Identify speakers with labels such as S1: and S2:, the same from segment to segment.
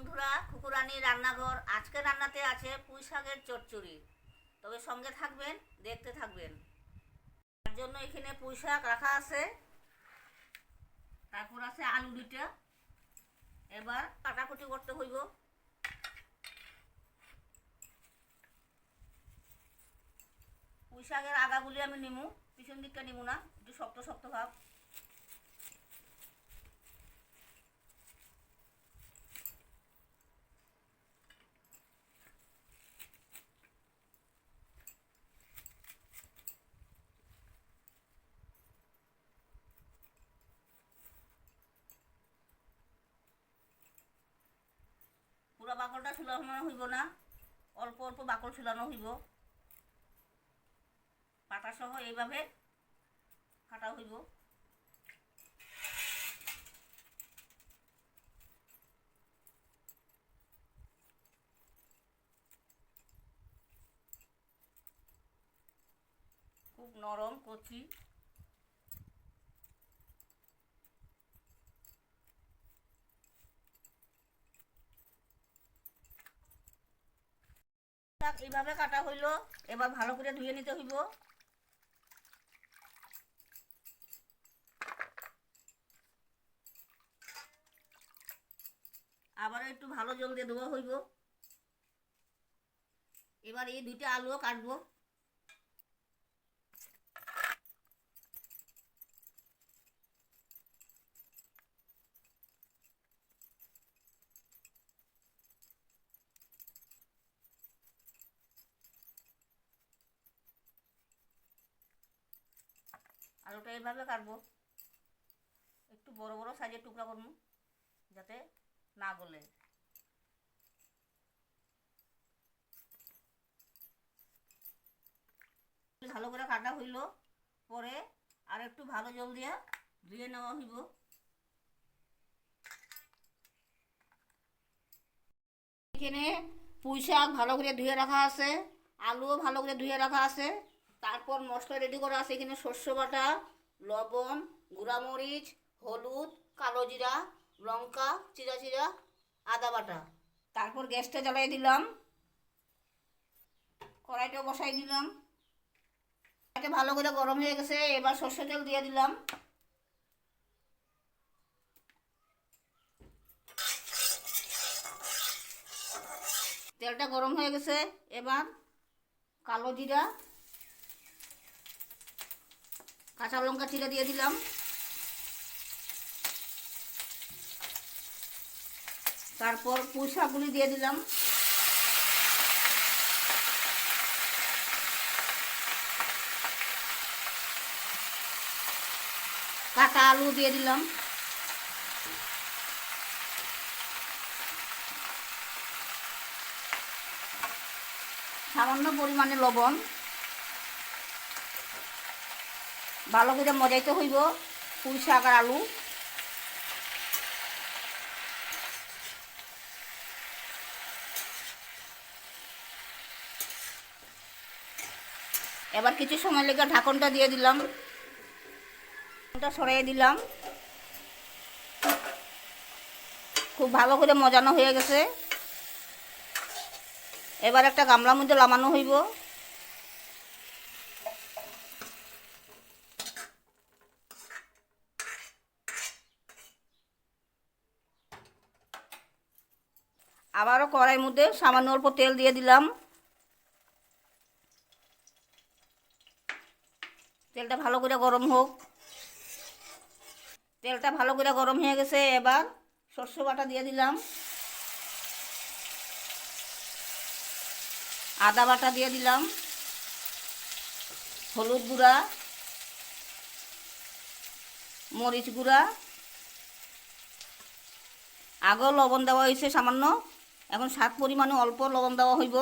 S1: বন্ধুরা খুকুরানি রান্নাঘর। আজকে রান্নাতে আছে পুঁই শাকের চচ্চড়ি। তবে সঙ্গে থাকবেন, দেখতে থাকবেন। তার জন্য এখানে পুঁই শাক রাখা আছে। তারপর আছে আলু দুইটা। এবার কাটাকুটি করতে হইব। পুঁই শাকের আগাগুলি আমি নিমু। পিছন দিকটা নিমু না, একটু শক্ত শক্ত ভাব পুরো বাকলটা ছুলানো হইব না। অল্প অল্প বাকল ছুলানো হইব। পাতা সহ এইভাবে কাটা হইব। খুব নরম কচি। এইভাবে কাটা হইল, এবার ভালো করে ধুয়ে নিতে হইব। আবার একটু ভালো জল দিয়ে ধোয়া হইব। এবার এই দুইটা আলুও কাটবো। আলুটা এইভাবে কাটবো। একটু বড় বড় সাইজের টুকরা করব, যাতে না গলে। ভালো করে কাটা হইল, পরে আর একটু ভালো জল দিয়ে ধুয়ে নেওয়া হইব। এখানে পুঁই শাক ভালো করে ধুয়ে রাখা আছে, আলুও ভালো করে ধুয়ে রাখা আছে। তারপর মশলা রেডি করা আছে এখানে শস্য বাটা, লবণ, গুঁড়ামরিচ, হলুদ, কালো জিরা, লঙ্কা, চিরা চিরা, আদা বাটা। তারপর গ্যাসটা জ্বালাই দিলাম। কড়াইটা বসাই দিলাম। এটা ভালো করে গরম হয়ে গেছে, এবার সর্ষে তেল দিয়ে দিলাম। তেলটা গরম হয়ে গেছে, এবার কালো জিরা কাঁচা লঙ্কা চিরা দিয়ে দিলাম। তারপর পুঁই দিয়ে দিলাম। কাটা আলু দিয়ে দিলাম। সামান্য পরিমাণে লবণ। ভালো করে মজাইতে হইব। পুঁই শাক আর আলু। এবার কিছু সময় লেগে ঢাকনটা দিয়ে দিলাম। সরিয়ে দিলাম। খুব ভালো করে মজানো হয়ে গেছে। এবার একটা গামলার মধ্যে লামানো হইব। আবারও কড়াইয়ের মধ্যে সামান্য অল্প তেল দিয়ে দিলাম। তেলটা ভালো করে গরম হোক। তেলটা ভালো করে গরম হয়ে গেছে, এবার শস্য বাটা দিয়ে দিলাম। আদা বাটা দিয়ে দিলাম। হলুদ গুঁড়া। মরিচ গুঁড়া। আগেও লবণ দেওয়া হয়েছে সামান্য। এখন স্বাদ পরিমাণে অল্প লবণ দেওয়া হইব।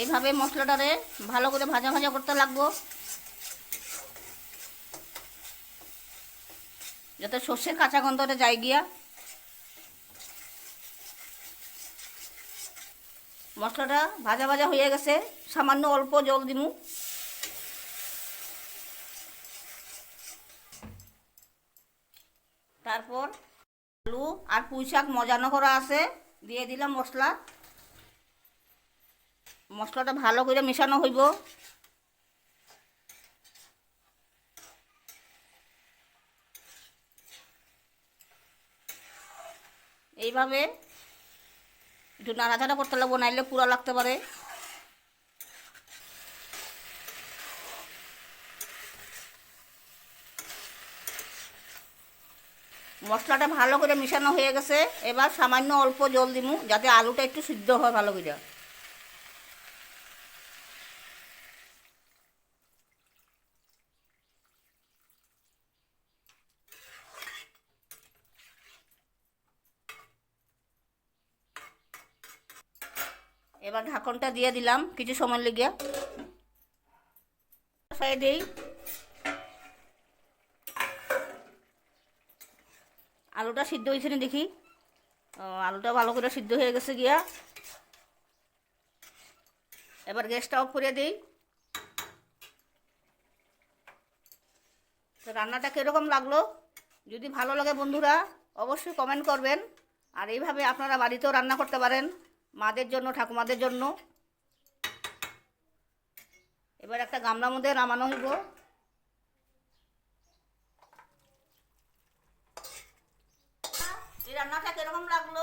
S1: এইভাবে মশলাটারে ভালো করে ভাজা ভাজা করতে লাগবো। যাতে সর্ষের কাঁচা গন্ধটা যায় গিয়া। মশলাটা ভাজা ভাজা হয়ে গেছে, সামান্য অল্প জল দিমু। তারপর আলু আর পুঁই শাক মজানো করা আছে। দিয়ে দিলাম মশলা। মশলাটা ভালো করে মেশানো হইব। এইভাবে একটু নাড়াচাড়া করতে লাগবো, নাইলে পুরা লাগতে পারে। মশলাটা ভালো করে মিশানো হয়ে গেছে। এবার সামান্য অল্প জল দিমু, যাতে আলুটা একটু সিদ্ধ হয় ভালো করে। এবার ঢাকনটা দিয়ে দিলাম কিছু সময় লেগে। সাইডেই আলুটা সিদ্ধ হয়েছে না দেখি? আলুটা ভালো করে সিদ্ধ হয়ে গেছে গিয়া। এবার গ্যাসটা অফ করে দিই তো রান্নাটা কীরকম লাগল? যদি ভালো লাগে বন্ধুরা অবশ্যই কমেন্ট করবেন। আর এইভাবে আপনারা বাড়িতেও রান্না করতে পারেন। মাদের জন্য, ঠাকুমাদের জন্য। এবার একটা গামলার মধ্যে নামানো হইব। এই রান্নাটা কীরকম লাগল?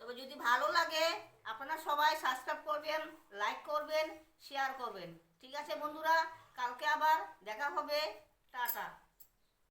S1: তবে যদি ভালো লাগে, আপনারা সবাই সাবস্ক্রাইব করবেন লাইক করবেন শেয়ার করবেন। ঠিক আছে বন্ধুরা, কালকে আবার দেখা হবে। টাটা।